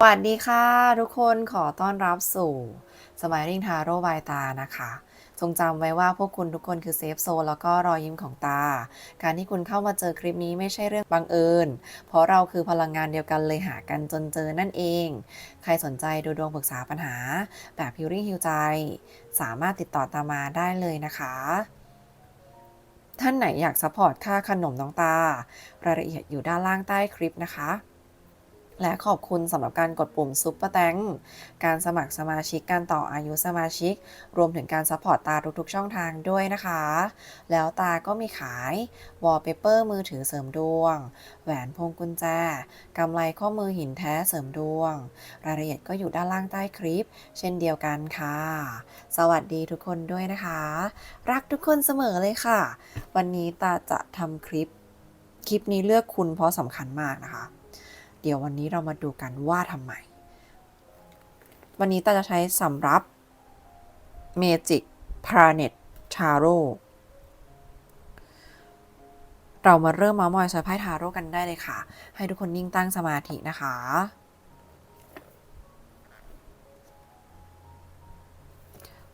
สวัสดีค่ะ ทุกคนขอต้อนรับสู่ Smiling Tarot by ตานะคะ จงจำไว้ว่าพวกคุณทุกคนคือเซฟโซนแล้วก็รอยยิ้มของตา การที่คุณเข้ามาเจอคลิปนี้ไม่ใช่เรื่องบังเอิญ เพราะเราคือพลังงานเดียวกันเลยหากันจนเจอนั่นเอง ใครสนใจดูดวงปรึกษาปัญหา แบบพิวริ่งฮิวใจ สามารถติดต่อตามมาได้เลยนะคะท่านไหนอยากสปอร์ตค่าขนมน้องตารายละเอียดอยู่ด้านล่างใต้คลิปนะคะ และขอบคุณสำหรับการกดปุ่มซุปเปอร์แตงการสมัครสมาชิกการต่ออายุสมาชิก รวมถึงการซัพพอร์ตตาทุกๆ ช่องทางด้วยนะคะ แล้วตาก็มีขายวอลเปเปอร์มือถือเสริมดวง แหวนพวงกุญแจกำไลข้อมือหินแท้เสริมดวง รายละเอียดก็อยู่ด้านล่างใต้คลิป เช่นเดียวกันค่ะ สวัสดีทุกคนด้วยนะคะ รักทุกคนเสมอเลยค่ะ วันนี้ตาจะทำคลิป คลิปนี้เลือกคุณเพราะสำคัญมากนะคะ เดี๋ยววันนี้เรามาดูกันว่าทำไม วันนี้ตาจะใช้สำรับ Magic Planet Tarot เรามาเริ่มมามอยใช้ไพ่ทาโร่กันได้เลยค่ะ ให้ทุกคนนิ่งตั้งสมาธินะคะ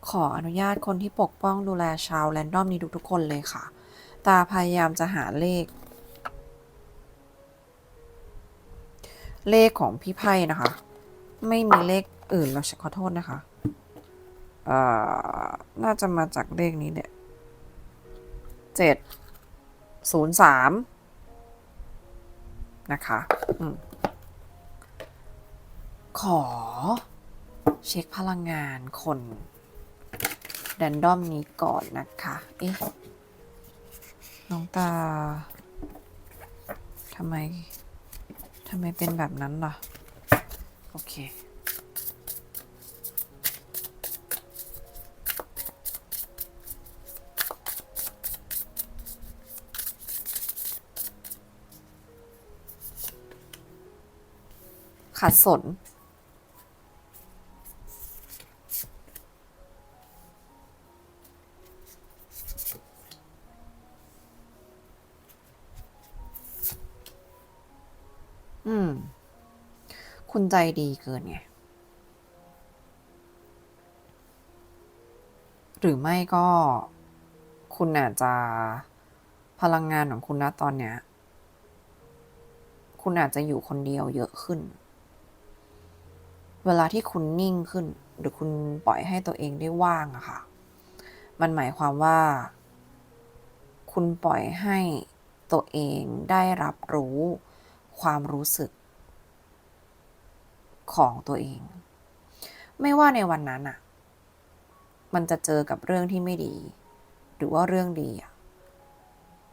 ขออนุญาตคนที่ปกป้องดูแลชาวแรนดอมนี้ทุกๆคนเลยค่ะ ตาพยายามจะหาเลข เลขของพี่ไพ่นะคะ ไม่มีเลขอื่นเราขอโทษนะคะเอ่อน่าจะมาจากเลขนี้เนี่ยเจ็ดศูนย์สามนะคะอืมขอ เช็คพลังงานคนแรนดอมนี้ก่อนนะคะ เอ๊ะ น้องตาทำไมำไมเป็นแบบนั้นล่ะ โอเค ขัดสน ใจดีเกินไง หรือไม่ก็คุณอาจจะพลังงานของคุณนะตอนเนี้ย คุณอาจจะอยู่คนเดียวเยอะขึ้น เวลาที่คุณนิ่งขึ้น หรือคุณปล่อยให้ตัวเองได้ว่างอะค่ะ มันหมายความว่า คุณปล่อยให้ตัวเองได้รับรู้ความรู้สึก ของตัวเอง ไม่ว่าในวันนั้นอะมันจะเจอกับเรื่องที่ไม่ดี หรือว่าเรื่องดีอะ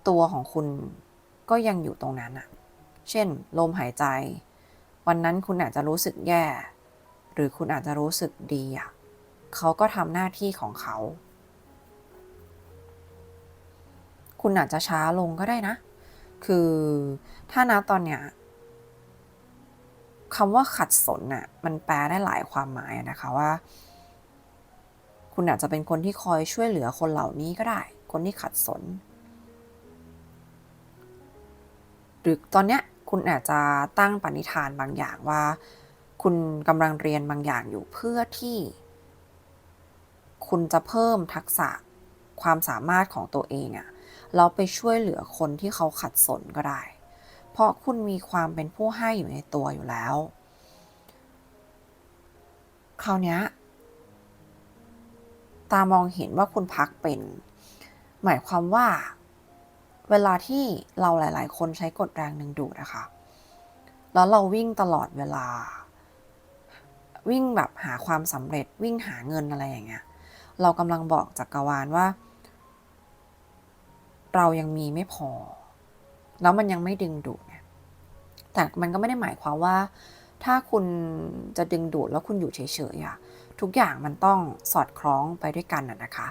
ตัวของคุณก็ยังอยู่ตรงนั้นอะเช่น ลมหายใจ วันนั้นคุณอาจจะรู้สึกแย่ หรือคุณอาจจะรู้สึกดีอะเขาก็ทำหน้าที่ของเขา คุณอาจจะช้าลงก็ได้นะ คือถ้านะตอนเนี้ย คำว่าขัดสนน่ะมันแปลได้หลายความหมายนะคะว่า คุณอาจจะเป็นคนที่คอยช่วยเหลือคนเหล่านี้ก็ได้ คนที่ขัดสน หรือตอนเนี้ยคุณอาจจะตั้งปณิธานบางอย่างว่า คุณกำลังเรียนบางอย่างอยู่เพื่อที่ คุณจะเพิ่มทักษะความสามารถของตัวเองอะแล้วไปช่วยเหลือคนที่เขาขัดสนก็ได้ ราะคุณมีความเป็นผู้ให้อยู่ในตัวอยู่แล้ว คราวนี้ตามองเห็นว่าคุณพักเป็น หมายความว่า เวลาที่เราหลาย ๆ คนใช้กฎแรงดึงดูดนะคะ แล้วเราวิ่งตลอดเวลา วิ่งแบบหาความสำเร็จวิ่งหาเงินอะไรอย่างเงี้ย เรากำลังบอกจักรวาลว่า เรายังมีไม่พอ แล้วมันยังไม่ดึงดูด แต่มันก็ไม่ได้หมายความว่า ถ้าคุณจะดึงดูดแล้วคุณอยู่เฉยๆอะทุกอย่างมันต้องสอดคล้องไปด้วยกันนะคะ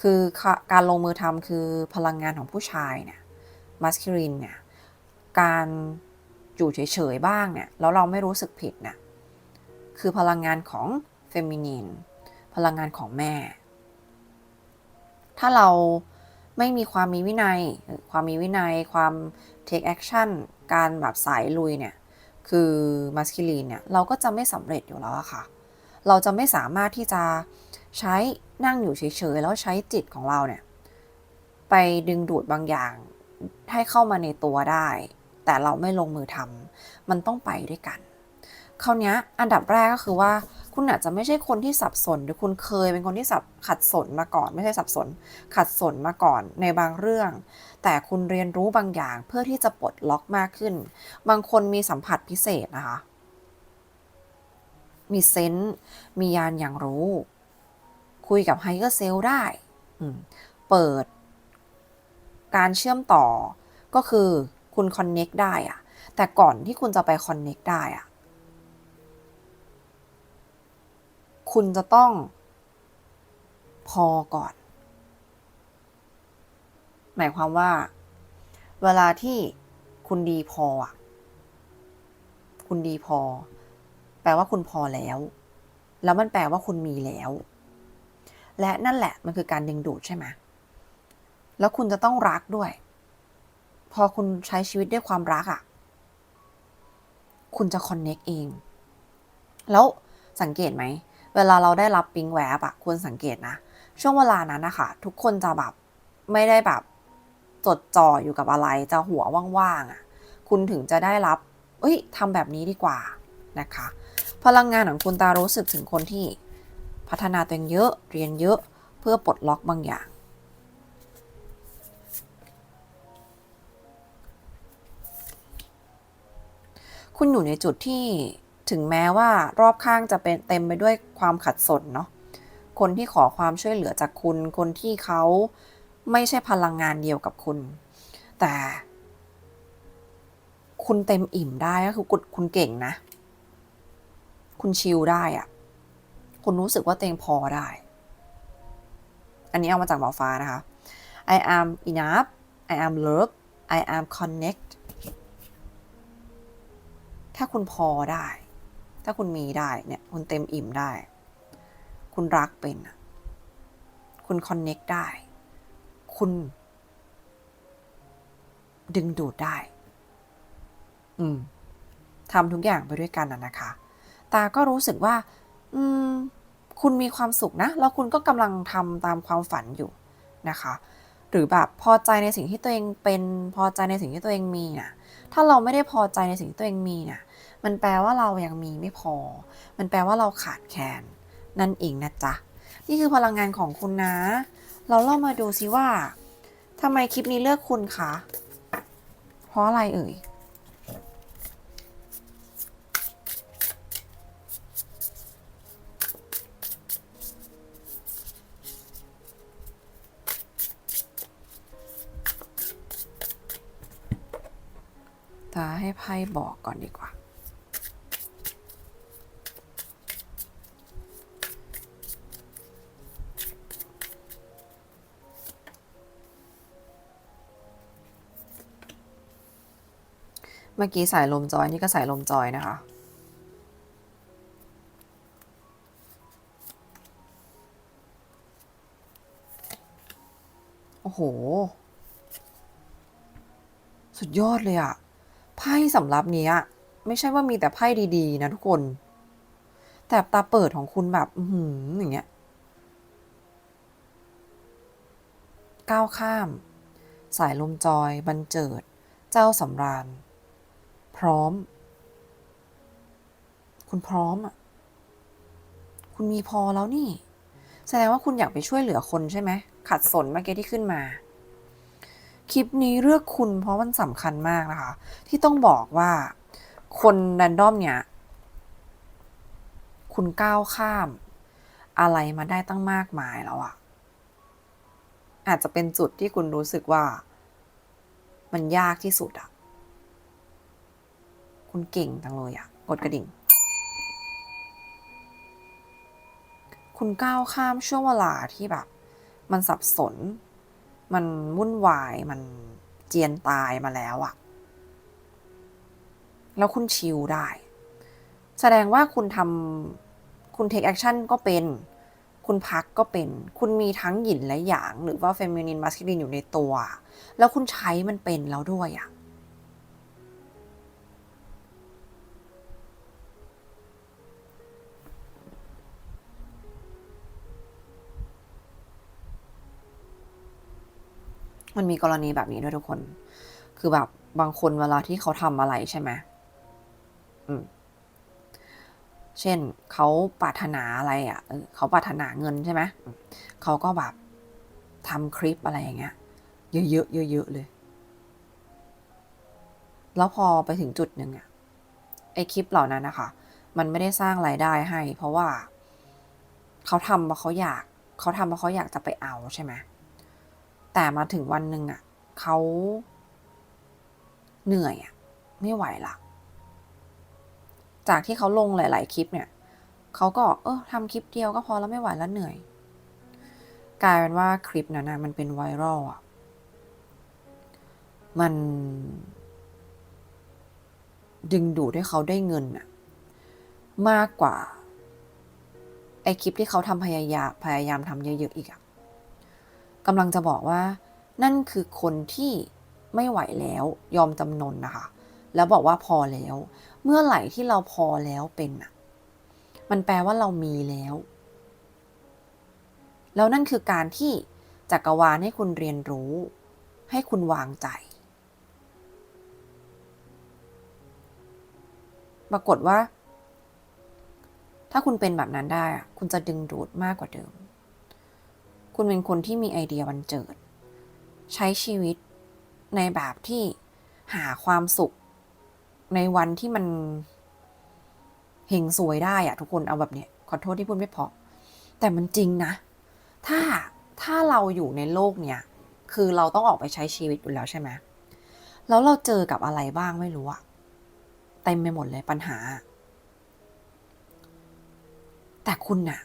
คือการลงมือทำคือพลังงานของผู้ชายเนี่ยมัสคิลินเนี่ยการอยู่เฉยๆบ้างเนี่ยแล้วเราไม่รู้สึกผิดเนี่ยคือพลังงานของเฟมินีนพลังงานของแม่ ถ้าเราไม่มีความมีวินัย ความมีวินัย ความ take action การแบบสายลุยเนี่ย คือมัสคิลีนเนี่ย เราก็จะไม่สำเร็จอยู่แล้วอะค่ะ เราจะไม่สามารถที่จะใช้นั่งอยู่เฉยๆ แล้วใช้จิตของเราเนี่ย ไปดึงดูดบางอย่างให้เข้ามาในตัวได้ แต่เราไม่ลงมือทำมันต้องไปด้วยกันคราวนี้อันดับแรกก็คือว่า คุณอาจจะไม่ใช่คนที่สับสน หรือคุณเคยเป็นคนที่สับขัดสนมาก่อน ไม่ใช่สับสน ขัดสนมาก่อนในบางเรื่อง แต่คุณเรียนรู้บางอย่างเพื่อที่จะปลดล็อกมากขึ้น บางคนมีสัมผัสพิเศษนะคะ มีเซนส์มียานอย่างรู้ คุยกับไฮเกอร์เซลได้เปิด การเชื่อมต่อก็คือคุณคอนเน็กได้อะแต่ก่อนที่คุณจะไปคอนเน็กได้อะ คุณจะต้อง พอก่อน หมายความว่า เวลาที่คุณดีพออะคุณดีพอ แปลว่าคุณพอแล้ว แล้วมันแปลว่าคุณมีแล้ว และนั่นแหละมันคือการดึงดูดใช่ไหมแล้วคุณจะต้องรักด้วย พอคุณใช้ชีวิตด้วยความรักอะ่ะ คุณจะคอนเน็กเอง แล้วสังเกตไหม เวลาเราได้รับปิงแวบอะควรสังเกตนะ ช่วงเวลานั้นนะคะทุกคนจะแบบไม่ได้แบบจดจ่ออยู่กับอะไรจะหัวว่างๆอะคุณถึงจะได้รับ เอ้ยทำแบบนี้ดีกว่านะคะ พลังงานของคุณตารู้สึกถึงคนที่พัฒนาตัวเองเยอะเรียนเยอะเพื่อปลดล็อกบางอย่างคุณอยู่ในจุดที่ ถึงแม้ว่ารอบข้างจะเป็นเต็มไปด้วยความขัดสนเนาะคนที่ขอความช่วยเหลือจากคุณ คนที่เขาไม่ใช่พลังงานเดียวกับคุณ แต่ คุณเต็มอิ่มได้ก็คือคุณคุณเก่งนะ คุณชิลได้อะคุณรู้สึกว่าเตัวเองพอได้ อันนี้เอามาจากหมอฟ้านะคะ I am enough I am love I am connect ถ้าคุณพอได้ ถ้าคุณมีได้เนี่ยคุณเต็มอิ่มได้ คุณรักเป็น คุณคอนเน็กได้ คุณ ดึงดูดได้ อืมทำทุกอย่างไปด้วยกันนะคะ ตาก็รู้สึกว่า อืม คุณมีความสุขนะ แล้วคุณก็กำลังทำตามความฝันอยู่นะคะ หรือแบบพอใจในสิ่งที่ตัวเองเป็น พอใจในสิ่งที่ตัวเองมีน่ะ ถ้าเราไม่ได้พอใจในสิ่งที่ตัวเองมีน่ะ มันแปลว่าเรายังมีไม่พอ มันแปลว่าเราขาดแคลนนั่นเองนะจ๊ะ นี่คือพลังงานของคุณนะ เราเล่ามาดูซิว่าทำไมคลิปนี้เลือกคุณคะ เพราะอะไรเอ่ยตาให้ไพ่บอกก่อนดีกว่า เมื่อกี้สายลมจอยนี่ก็สายลมจอยนะคะ โอ้โห สุดยอดเลยอะไพ่สำรับนี้ไม่ใช่ว่ามีแต่ไพ่ดีๆ นะทุกคน แต่ตาเปิดของคุณแบบอือย่างเงี้ยก้าวข้าม สายลมจอย บันเจิด เจ้าสำราญ พร้อม คุณพร้อมอะ คุณมีพอแล้วนี่ แสดงว่าคุณอยากไปช่วยเหลือคนใช่ไหม ขัดสนเมื่อกี้ที่ขึ้นมา คลิปนี้เลือกคุณเพราะมันสำคัญมากนะคะ ที่ต้องบอกว่า คนแรนดอมเนี่ย คุณก้าวข้าม อะไรมาได้ตั้งมากมายแล้วอะอาจจะเป็นจุดที่คุณรู้สึกว่า มันยากที่สุดอะ คุณเก่งจังเลยอะกดกระดิ่ง คุณก้าวข้ามช่วงเวลาที่แบบ มันสับสน มันวุ่นวาย มันเจียนตายมาแล้วอะแล้วคุณชิลได้ แสดงว่าคุณทำคุณเทคแอคชั่นก็เป็น คุณพักก็เป็น คุณมีทั้งหยินและหยาง หรือว่าเฟมินินมัสคิลินอยู่ในตัว แล้วคุณใช้มันเป็นแล้วด้วยอะ มันมีกรณีแบบนี้ด้วยทุกคน คือแบบบางคนเวลาที่เขาทำอะไรใช่ไหมอืมเช่นเขาปรารถนาอะไรอะ่ะเขาปรารถนาเงินใช่ไหมเขาก็แบบทำคลิปอะไรอย่างเงี้ย เยอะๆเยอะๆเลย แล้วพอไปถึงจุดหนึ่งอะไอคลิปเหล่านั้นนะคะ มันไม่ได้สร้างรายได้ให้ เพราะว่า เขาทำเพราะเขาอยาก เขาทำเพราะเขาอยากจะไปเอาใช่ไหม แต่มาถึงวันหนึ่งอะเขาเหนื่อยอะไม่ไหวละจากที่เขาลงหลาย ๆ คลิปเนี่ยเขาก็เออทำคลิปเดียวก็พอแล้วไม่ไหวแล้วเหนื่อย กลายเป็นว่าคลิปนั้นนะมันเป็นไวรัลอะมัน ดึงดูดให้เขาได้เงินอะมากกว่าไอคลิปที่เขาทำพยายามพยายามทำเยอะ ๆ อีกอะ กำลังจะบอกว่า นั่นคือคนที่ไม่ไหวแล้วยอมจำนนนะคะ แล้วบอกว่าพอแล้ว เมื่อไหร่ที่เราพอแล้วเป็นอะมันแปลว่าเรามีแล้ว แล้วนั่นคือการที่จักรวาลให้คุณเรียนรู้ ให้คุณวางใจ ปรากฏว่า ถ้าคุณเป็นแบบนั้นได้ คุณจะดึงดูดมากกว่าเดิม คุณเป็นคนที่มีไอเดียบันเจิด ใช้ชีวิตในแบบที่หาความสุข ในวันที่มันเฮงสวยได้อะทุกคนเอาแบบเนี้ยขอโทษที่พูดไม่พอแต่มันจริงนะ ถ้าถ้าเราอยู่ในโลกเนี้ยคือเราต้องออกไปใช้ชีวิตอยู่แล้วใช่ไหมแล้วเราเจอกับอะไรบ้างไม่รู้อะเต็มไปหมดเลยปัญหา แต่คุณน่ะ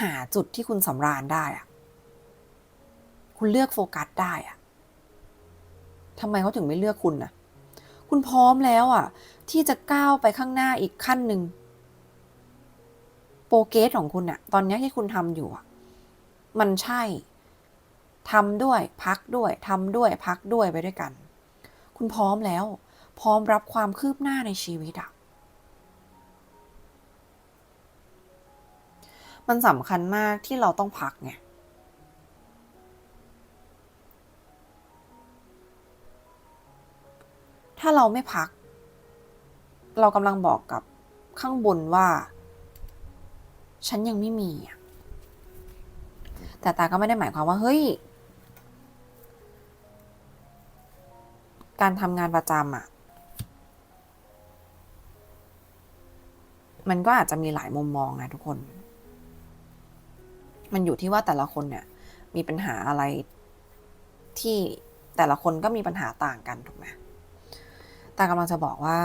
หาจุดที่คุณสำราญได้อะคุณเลือกโฟกัสได้อะทำไมเขาถึงไม่เลือกคุณนะคุณพร้อมแล้วอะที่จะก้าวไปข้างหน้าอีกขั้นหนึ่งโปรเกสของคุณน่ะตอนนี้ที่คุณทำอยู่อะมันใช่ทำด้วย พักด้วยทำด้วย พักด้วยไปด้วยกัน คุณพร้อมแล้ว พร้อมรับความคืบหน้าในชีวิตอะ มันสำคัญมากที่เราต้องพักไงถ้าเราไม่พัก เรากำลังบอกกับข้างบนว่า ฉันยังไม่มี แต่ตาก็ไม่ได้หมายความว่า เฮ้ย การทำงานประจำอะมันก็อาจจะมีหลายมุมมองนะทุกคน มันอยู่ที่ว่าแต่ละคนเนี่ย มีปัญหาอะไรที่แต่ละคนก็มีปัญหาต่างกันถูกไหมตากำลังจะบอกว่า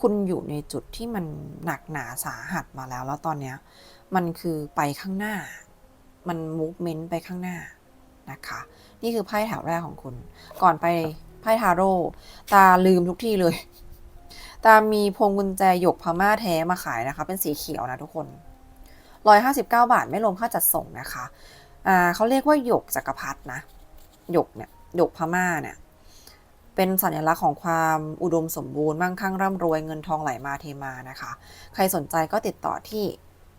คุณอยู่ในจุดที่มันหนักหนาสาหัสมาแล้ว แล้วตอนเนี้ย มันคือไปข้างหน้า มันมูฟเมนต์ไปข้างหน้านะคะ นี่คือไพ่แถวแรกของคุณ ก่อนไปไพ่ทาโร่ตาลืมทุกที่เลย ตามีพวงกุญแจหยกพม่าแท้มาขายนะคะ เป็นสีเขียวนะทุกคน 159 บาทไม่รวมค่าจัดส่งนะคะ อ่าเขาเรียกว่าหยกจักรพรรดินะ หยกเนี่ย หยกพม่าเนี่ย เป็นสัญลักษณ์ของความอุดมสมบูรณ์มั่งคั่งร่ำรวยเงินทองไหลมาเทมานะคะ ใครสนใจก็ติดต่อที่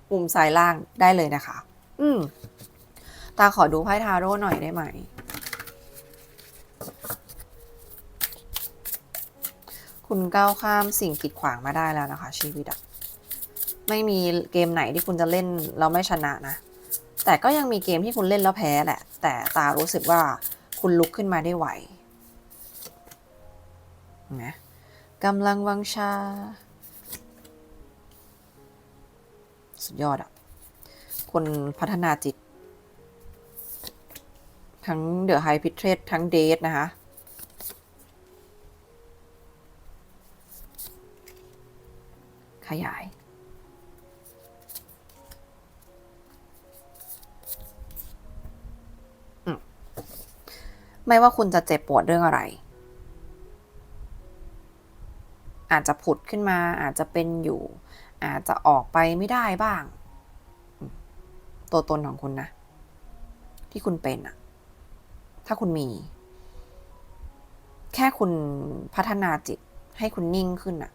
ปุ่มซ้ายล่างได้เลยนะคะ อืมตาขอดูไพ่ทาโร่หน่อยได้ไหม คุณก้าวข้ามสิ่งกีดขวางมาได้แล้วนะคะ ชีวิตอะไม่มีเกมไหนที่คุณจะเล่นแล้วไม่ชนะนะ แต่ก็ยังมีเกมที่คุณเล่นแล้วแพ้แหละ แต่ตารู้สึกว่าคุณลุกขึ้นมาได้ไหวนะกำลังวังชา สุดยอดอะคนพัฒนาจิต ทั้งเดอะไฮพิเทรสทั้งเดทนะคะ ขยาย ไม่ว่าคุณจะเจ็บปวดเรื่องอะไร อาจจะผุดขึ้นมา อาจจะเป็นอยู่ อาจจะออกไปไม่ได้บ้าง ตัวตนของคุณนะ ที่คุณเป็นอะถ้าคุณมี แค่คุณพัฒนาจิตให้คุณนิ่งขึ้นอะ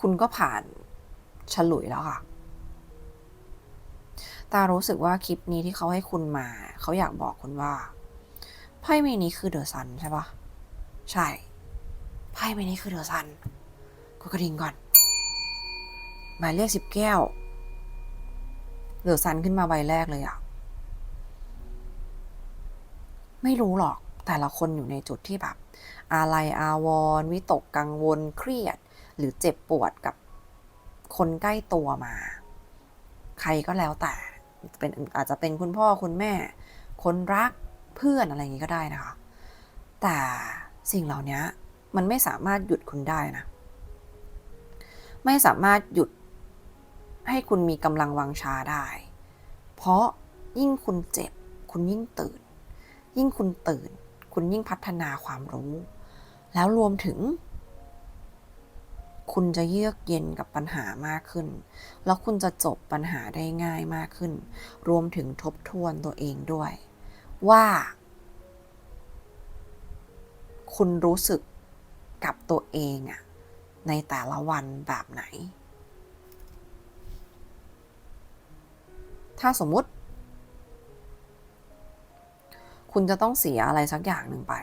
คุณก็ผ่านฉลุยแล้วค่ะ ตารู้สึกว่าคลิปนี้ที่เขาให้คุณมา เขาอยากบอกคุณว่า ไพ่ใบนี้คือเดอะซันใช่ปะใช่ ไพ่ใบนี้คือเดอะซันกดกระดิ่งก่อน หมายเลขสิบแก้ว เดอะซันขึ้นมาใบแรกเลยอะไม่รู้หรอกแต่ละคนอยู่ในจุดที่แบบอาลัยอาวรณ์วิตกกังวลเครียด หรือเจ็บปวดกับคนใกล้ตัวมา ใครก็แล้วแต่เป็นอาจจะเป็นคุณพ่อคุณแม่ คนรักเพื่อนอะไรอย่างนี้ก็ได้นะคะ แต่สิ่งเหล่านี้มันไม่สามารถหยุดคุณได้นะ ไม่สามารถหยุดให้คุณมีกำลังวังชาได้ เพราะยิ่งคุณเจ็บ คุณยิ่งตื่น ยิ่งคุณตื่น คุณยิ่งพัฒนาความรู้ แล้วรวมถึง คุณจะเยือกเย็นกับปัญหามากขึ้น แล้วคุณจะจบปัญหาได้ง่ายมากขึ้น รวมถึงทบทวนตัวเองด้วย ว่า คุณรู้สึกกับตัวเองอะในแต่ละวันแบบไหน ถ้าสมมุติ คุณจะต้องเสียอะไรสักอย่างหนึ่งไป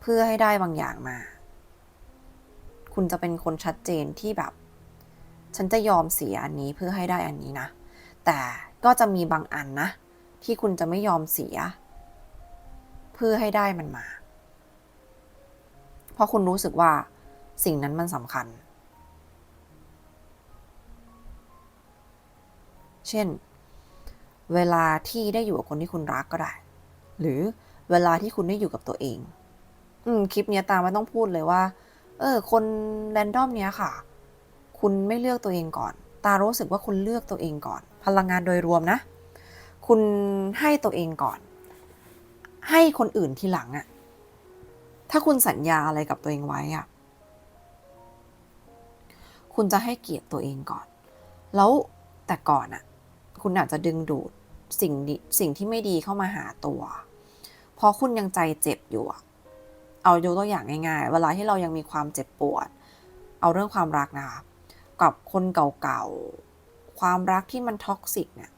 เพื่อให้ได้บางอย่างมา คุณจะเป็นคนชัดเจนที่แบบ ฉันจะยอมเสียอันนี้เพื่อให้ได้อันนี้นะ แต่ก็จะมีบางอันนะ ที่คุณจะไม่ยอมเสีย เพื่อให้ได้มันมา เพราะคุณรู้สึกว่าสิ่งนั้นมันสำคัญ เช่น เวลาที่ได้อยู่กับคนที่คุณรักก็ได้ หรือเวลาที่คุณได้อยู่กับตัวเอง อืม คลิปนี้ตามไม่ต้องพูดเลยว่า เออ คนแรนดอมเนี้ยค่ะ คุณไม่เลือกตัวเองก่อน ตารู้สึกว่าคุณเลือกตัวเองก่อน พลังงานโดยรวมนะ คุณให้ตัวเองก่อน ให้คนอื่นทีหลังอะถ้าคุณสัญญาอะไรกับตัวเองไว้อะคุณจะให้เกียรติตัวเองก่อน แล้วแต่ก่อนอะคุณอาจจะดึงดูดสิ่งดีสิ่งที่ไม่ดีเข้ามาหาตัว เพราะคุณยังใจเจ็บอยู่อะ เอายกตัวอย่างง่ายๆ เวลาที่เรายังมีความเจ็บปวด เอาเรื่องความรักนะคะ กับคนเก่าๆ ความรักที่มันท็อกซิกเนี่ย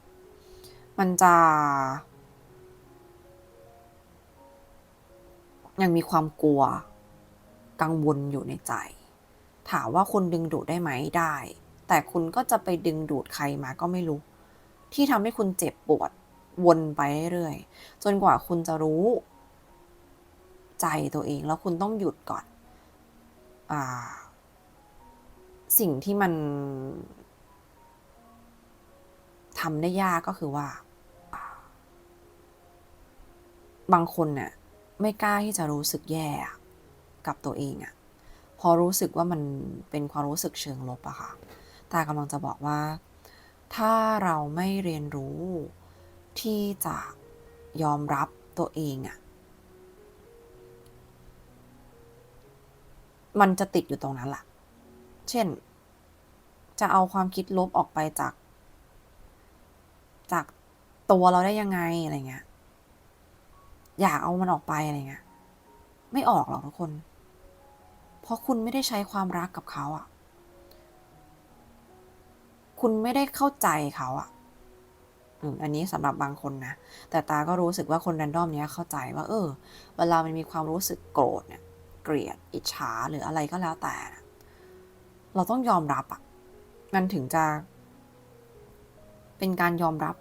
มันจะ ยังมีความกลัว กังวลอยู่ในใจ ถามว่าคุณดึงดูดได้ไหมได้ แต่คุณก็จะไปดึงดูดใครมาก็ไม่รู้ ที่ทำให้คุณเจ็บปวดวนไปเรื่อยๆ จนกว่าคุณจะรู้ ใจตัวเอง แล้วคุณต้องหยุดก่อนอสิ่งที่มันทำได้ยากก็คือว่า บางคนเนี่ยไม่กล้าที่จะรู้สึกแย่กับตัวเองอะพอรู้สึกว่ามันเป็นความรู้สึกเชิงลบอะค่ะตากำลังจะบอกว่า ถ้าเราไม่เรียนรู้ที่จะยอมรับตัวเองอะ มันจะติดอยู่ตรงนั้นแหละเช่น จะเอาความคิดลบออกไปจาก จากตัวเราได้ยังไงอะไรเงี้ย อยากเอามันออกไปอะไรเงี้ย ไม่ออกหรอกทุกคน เพราะคุณไม่ได้ใช้ความรักกับเขาอะ่ะ คุณไม่ได้เข้าใจเขาอะ่ะอืมอันนี้สำหรับบางคนนะ แต่ตาก็รู้สึกว่าคนแรนดอมเนี้ยเข้าใจว่า เออ เวลามันมีความรู้สึกโกรธเนี่ย เกลียดอิจฉาหรืออะไรก็แล้วแต่ เราต้องยอมรับอะ่ะมันถึงจะ เป็นการยอมรับ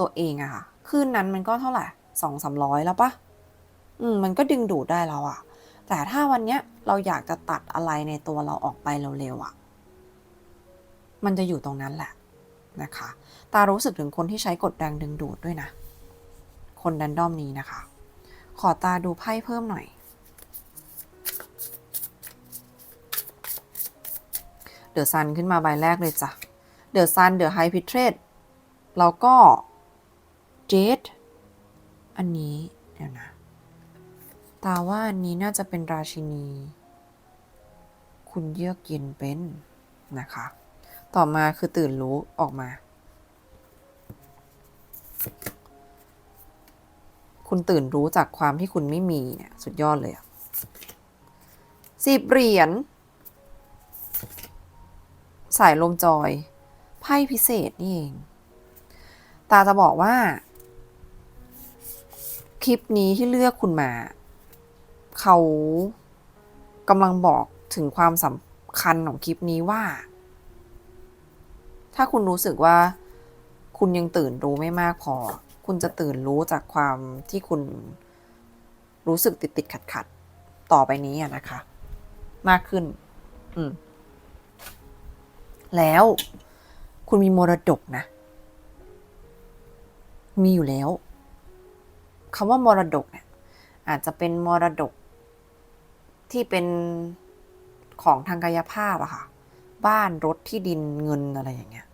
ตัวเองอะค่ะคืนนั้นมันก็เท่าไหร่สองสามร้อยแล้วปะอืมมันก็ดึงดูดได้แล้วอะแต่ถ้าวันเนี้ยเราอยากจะตัดอะไรในตัวเราออกไปเร็วๆอะมันจะอยู่ตรงนั้นแหละนะคะ ตารู้สึกถึงคนที่ใช้กดแรงดึงดูดด้วยนะ คนแรนดอมนี้นะคะ ขอตาดูไพ่เพิ่มหน่อย เดอะซันขึ้นมาใบแรกเลยจ้ะเดอะซันเดอะไฮพิเทรดแล้วก็เจดอันนี้ เดี๋ยวนะ ตาว่าอันนี้น่าจะเป็นราชินี คุณเยือกเย็นเป็นนะคะ ต่อมาคือตื่นรู้ออกมา คุณตื่นรู้จากความที่คุณไม่มีเนี่ย สุดยอดเลยอะสิบเหรียญ สายลมจอย ไพ่พิเศษนี่เอง ตาจะบอกว่า คลิปนี้ที่เลือกคุณมา เขากำลังบอกถึงความสำคัญของคลิปนี้ว่า ถ้าคุณรู้สึกว่าคุณยังตื่นรู้ไม่มากพอ คุณจะตื่นรู้จากความที่คุณรู้สึกติดติดขัดขัดๆต่อไปนี้อะนะคะ มากขึ้น อืม แล้ว คุณมีมรดกนะ มีอยู่แล้วคำว่ามรดกเนี่ย อาจจะเป็นมรดกที่เป็นของทางกายภาพอะค่ะ บ้านรถที่ดินเงินอะไรอย่างเงี้ย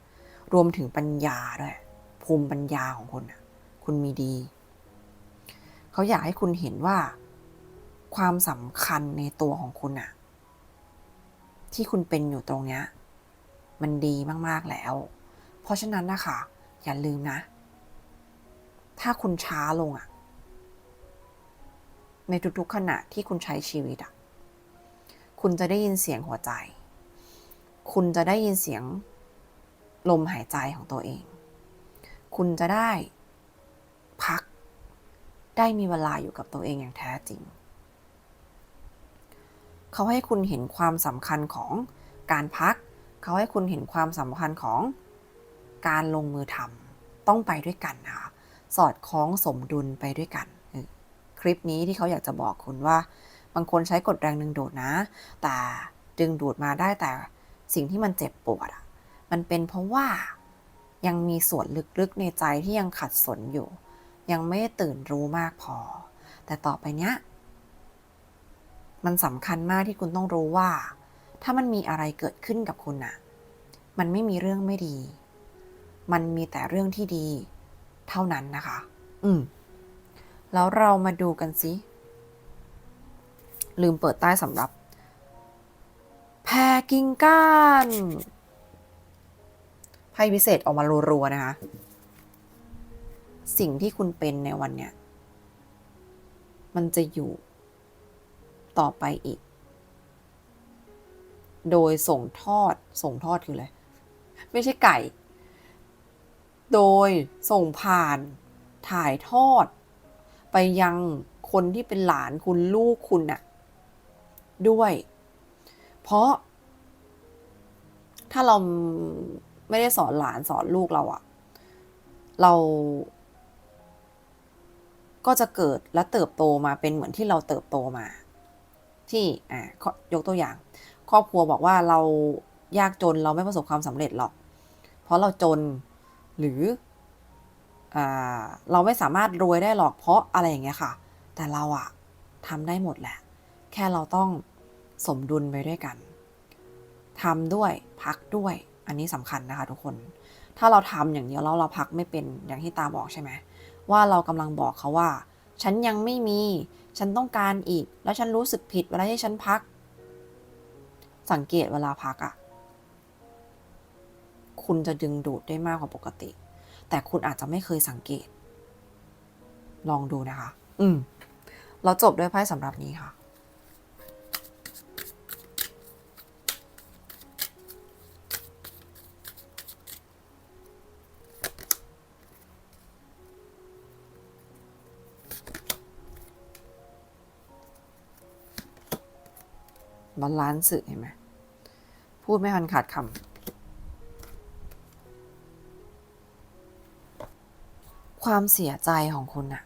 รวมถึงปัญญาด้วย ภูมิปัญญาของคุณอะคุณมีดี เขาอยากให้คุณเห็นว่า ความสำคัญในตัวของคุณอะที่คุณเป็นอยู่ตรงเนี้ย มันดีมากๆแล้ว เพราะฉะนั้นนะคะอย่าลืมนะ ถ้าคุณช้าลงอะในทุกๆขณะที่คุณใช้ชีวิตอะคุณจะได้ยินเสียงหัวใจ คุณจะได้ยินเสียงลมหายใจของตัวเอง คุณจะได้พัก ได้มีเวลาอยู่กับตัวเองอย่างแท้จริง เขาให้คุณเห็นความสำคัญของการพัก เขาให้คุณเห็นความสำคัญของการลงมือทำต้องไปด้วยกันนะคะสอดคล้องสมดุลไปด้วยกัน คลิปนี้ที่เขาอยากจะบอกคุณว่า บางคนใช้กฎแรงดึงดูดนะ แต่ดึงดูดมาได้แต่สิ่งที่มันเจ็บปวดอะมันเป็นเพราะว่ายังมีส่วนลึกๆในใจที่ยังขัดสนอยู่ ยังไม่ตื่นรู้มากพอ แต่ต่อไปเนี้ย มันสำคัญมากที่คุณต้องรู้ว่า ถ้ามันมีอะไรเกิดขึ้นกับคุณอะมันไม่มีเรื่องไม่ดี มันมีแต่เรื่องที่ดี เท่านั้นนะคะ อืม แล้วเรามาดูกันสิ ลืมเปิดใต้สำหรับ แพกิงก้านไพ่พิเศษออกมารัวๆนะคะ สิ่งที่คุณเป็นในวันเนี้ย มันจะอยู่ต่อไปอีก โดยส่งทอด ส่งทอดคืออะไร ไม่ใช่ไก่ โดยส่งผ่านถ่ายทอด ไปยังคนที่เป็นหลานคุณลูกคุณน่ะ ด้วย เพราะ ถ้าเราไม่ได้สอนหลานสอนลูกเราอะเราก็จะเกิดและเติบโตมาเป็นเหมือนที่เราเติบโตมา ที่อ่ายกตัวอย่าง ครอบครัวบอกว่าเรายากจนเราไม่ประสบความสำเร็จหรอก เพราะเราจนหรืออเราไม่สามารถรวยได้หรอกเพราะอะไรอย่างเงี้ยค่ะ แต่เราอะทำได้หมดแหละ แค่เราต้องสมดุลไปด้วยกันทำด้วยพักด้วย อันนี้สำคัญนะคะ ทุกคน ถ้าเราทำอย่างเดียวแล้วเราพักไม่เป็นอย่างที่ตาบอกใช่ไหมว่าเรากำลังบอกเขาว่า ฉันยังไม่มี ฉันต้องการอีก แล้วฉันรู้สึกผิดเวลาที่ฉันพัก สังเกตเวลาพักอะคุณจะดึงดูดได้มากกว่าปกติ แต่คุณอาจจะไม่เคยสังเกต ลองดูนะคะ อืม เราจบด้วยไพ่สำหรับนี้ค่ะ บาลานซ์เห็นไหมพูดไม่ทันขาดคำความเสียใจของคุณอะ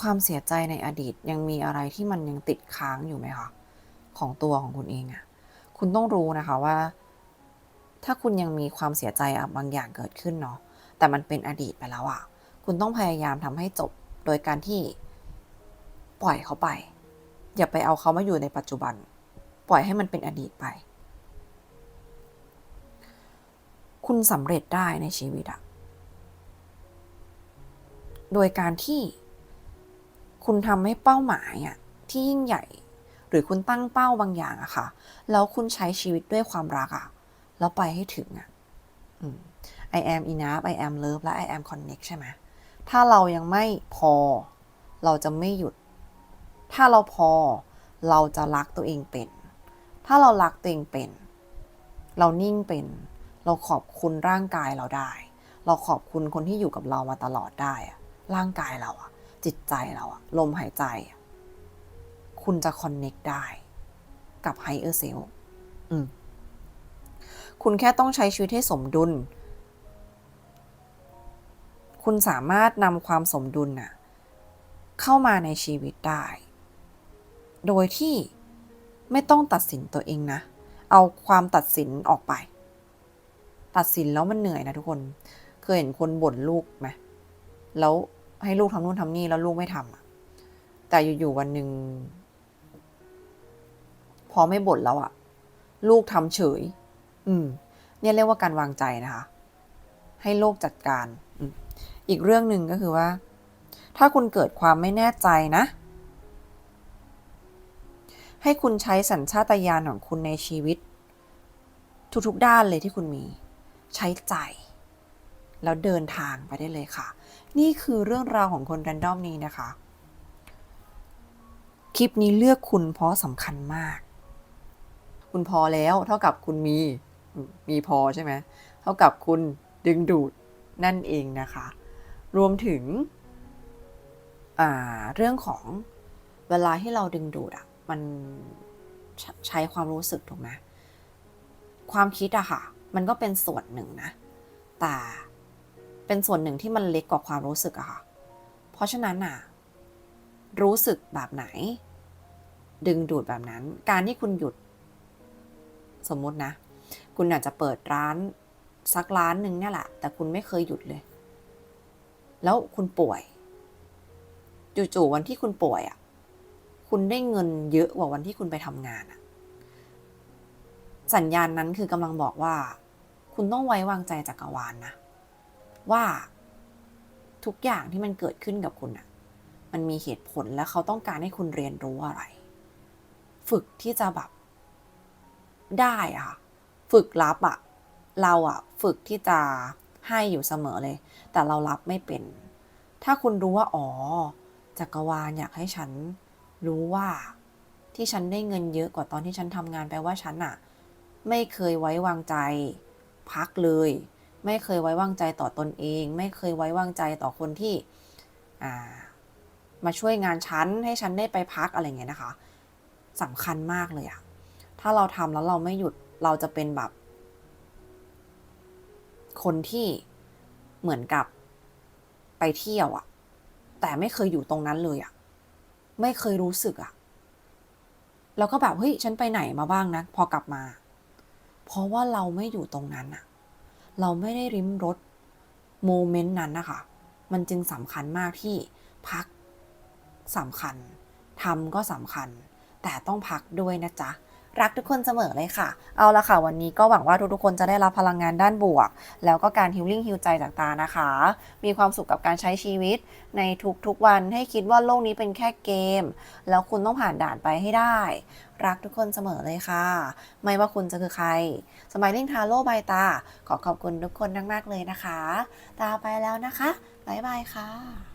ความเสียใจในอดีตยังมีอะไรที่มันยังติดค้างอยู่ไหมคะของตัวของคุณเองอะคุณต้องรู้นะคะว่า ถ้าคุณยังมีความเสียใจบางอย่างเกิดขึ้นเนาะแต่มันเป็นอดีตไปแล้วอะคุณต้องพยายามทำให้จบโดยการที่ปล่อยเขาไป อย่าไปเอาเขามาอยู่ในปัจจุบัน ปล่อยให้มันเป็นอดีตไป คุณสำเร็จได้ในชีวิตอะโดยการที่คุณทำให้เป้าหมายอะที่ยิ่งใหญ่ หรือคุณตั้งเป้าบางอย่างอะค่ะ แล้วคุณใช้ชีวิตด้วยความรักอะแล้วไปให้ถึงอะ I am enough I am love และ I am connect ใช่ไหมถ้าเรายังไม่พอ เราจะไม่หยุด ถ้าเราพอเราจะรักตัวเองเป็น ถ้าเรารักตัวเองเป็น เรานิ่งเป็น เราขอบคุณร่างกายเราได้ เราขอบคุณคนที่อยู่กับเรามาตลอดได้ร่างกายเราอะจิตใจเราอะลมหายใจอะคุณจะคอนเน็กได้กับไฮเออร์เซลคุณแค่ต้องใช้ชีวิตให้สมดุล คุณสามารถนำความสมดุลน่ะเข้ามาในชีวิตได้ โดยที่ไม่ต้องตัดสินตัวเองนะ เอาความตัดสินออกไป ตัดสินแล้วมันเหนื่อยนะทุกคน เคยเห็นคนบ่นลูกไหมแล้วให้ลูกทำนู่นทำนี่แล้วลูกไม่ทำแต่อยู่ๆวันหนึ่งพอไม่บ่นแล้วอะลูกทำเฉย อืม เนี่ยเรียกว่าการวางใจนะคะ ให้โลกจัดการ อีกเรื่องหนึ่งก็คือว่า ถ้าคุณเกิดความไม่แน่ใจนะ ให้คุณใช้สัญชาตญาณของคุณในชีวิต ทุกๆด้านเลยที่คุณมี ใช้ใจ แล้วเดินทางไปได้เลยค่ะ นี่คือเรื่องราวของคนแรนดอมนี้นะคะ คลิปนี้เลือกคุณเพราะสำคัญมาก คุณพอแล้วเท่ากับคุณมี มีพอใช่ไหมเท่ากับคุณดึงดูดนั่นเองนะคะ รวมถึงอ่าเรื่องของเวลาที่เราดึงดูดอะ มันใช้ความรู้สึกถูกไหมความคิดอะค่ะ มันก็เป็นส่วนหนึ่งนะ แต่เป็นส่วนหนึ่งที่มันเล็กกว่าความรู้สึกอะค่ะ เพราะฉะนั้นอะรู้สึกแบบไหน ดึงดูดแบบนั้น การที่คุณหยุด สมมุตินะ คุณอาจจะเปิดร้านสักร้านหนึ่งเนี่ยแหละ แต่คุณไม่เคยหยุดเลย แล้วคุณป่วย จู่ๆวันที่คุณป่วยอะ่ะ คุณได้เงินเยอะกว่าวันที่คุณไปทำงานอะสัญญาณนั้นคือกำลังบอกว่า คุณต้องไว้วางใจจักรวาลนนะว่าทุกอย่างที่มันเกิดขึ้นกับคุณอะมันมีเหตุผลและเขาต้องการให้คุณเรียนรู้อะไร ฝึกที่จะแบบได้อะค่ะฝึกรับอะเราอะฝึกที่จะให้อยู่เสมอเลย แต่เรารับไม่เป็น ถ้าคุณรู้ว่า อ๋อจักรวาลอยากให้ฉัน รู้ว่าที่ฉันได้เงินเยอะกว่าตอนที่ฉันทำงานแปลว่าฉันอะไม่เคยไว้วางใจ พักเลย ไม่เคยไว้วางใจต่อตนเอง ไม่เคยไว้วางใจต่อคนที่ามาช่วยงานฉันให้ฉันได้ไปพักอะไรเงี้ยนะคะสำคัญมากเลยอะถ้าเราทำแล้วเราไม่หยุดเราจะเป็นแบบ คนที่เหมือนกับไปเที่ยวอะแต่ไม่เคยอยู่ตรงนั้นเลยอะ ไม่เคยรู้สึกอะแล้วก็แบบเฮ้ยฉันไปไหนมาบ้างนะ พอกลับมา เพราะว่าเราไม่อยู่ตรงนั้นอะเราไม่ได้ริมรถโมเมนต์นั้นนะคะ มันจึงสำคัญมากที่พักสำคัญทำก็สำคัญ แต่ต้องพักด้วยนะจ๊ะ รักทุกคนเสมอเลยค่ะ เอาละค่ะ วันนี้ก็หวังว่าทุกๆคนจะได้รับพลังงานด้านบวก แล้วก็การฮิลลิ่งฮิลใจจากตานะคะ มีความสุขกับการใช้ชีวิตในทุกๆวันให้คิดว่าโลกนี้เป็นแค่เกม แล้วคุณต้องผ่านด่านไปให้ได้ รักทุกคนเสมอเลยค่ะ ไม่ว่าคุณจะคือใคร สมัยลิ่งทาโร่ใบตา ขอขอบคุณทุกคนมากๆเลยนะคะ ตาไปแล้วนะคะบ๊ายบายค่ะ